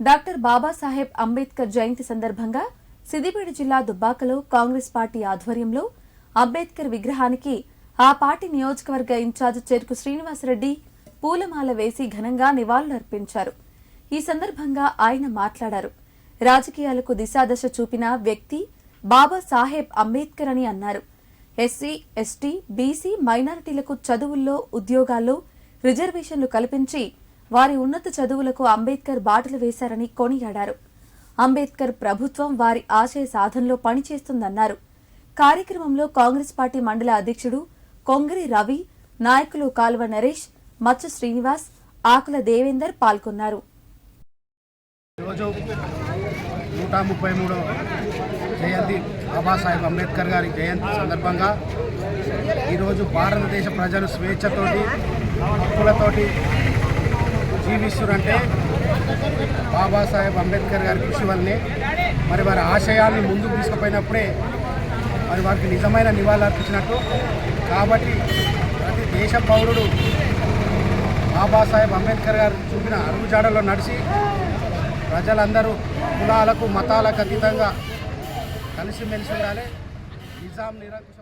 Doctor Babasaheb Ambedkar జయంతి సందర్భంగా సిద్దిపేట జిల్లా దుబ్బాకలో కాంగ్రెస్ పార్టీ ఆధ్వర్యంలో అంబేద్కర్ విగ్రహానికి ఆ పార్టీ నియోజకవర్గ ఇన్ఛార్జ్ చెరుకు శ్రీనివాసరెడ్డి పూలమాల వేసి ఘనంగా నివాళులర్పించారు. ఈ సందర్భంగా ఆయన మాట్లాడారు. రాజకీయాలకు దిశాదశ చూపిన వ్యక్తి బాబాసాహెబ్ అంబేద్కర్ అని అన్నారు. ఎస్సీ ఎస్టీ బీసీ మైనారిటీలకు చదువుల్లో ఉద్యోగాల్లో రిజర్వేషన్లు కల్పించి వారి ఉన్నత చదువులకు అంబేద్కర్ బాటలు వేశారని కొనియాడారు. అంబేద్కర్ ప్రభుత్వం వారి ఆశయ సాధనలో పనిచేస్తుందన్నారు. కార్యక్రమంలో కాంగ్రెస్ పార్టీ మండల అధ్యక్షుడు కొంగరి రవి నాయకులు కాల్వ నరేష్ మచ్చ శ్రీనివాస్ ఆకుల దేవేందర్ పాల్గొన్నారు. నూట ముప్పై మూడో జయంతి బాబాసాహెబ్ అంబేద్కర్ గారి జయంతి సందర్భంగా ఈరోజు భారతదేశ ప్రజలు స్వేచ్ఛతోటి హక్కులతోటి జీవిస్తురంటే బాబాసాహెబ్ అంబేద్కర్ గారి కృషి వల్లనే మరి వారి ఆశయాల్ని ముందుకు తీసుకుపోయినప్పుడే మరి వారికి నిజమైన నివాళులు అర్పించినట్టు. కాబట్టి ప్రతి దేశ పౌరుడు బాబాసాహెబ్ అంబేద్కర్ గారు చూపిన అరుగుజాడలో నడిచి ప్రజలందరూ కులాలకు మతాలకు అతీతంగా కలిసిమెలిసి ఉండాలి. నిజాం నిరంకుశ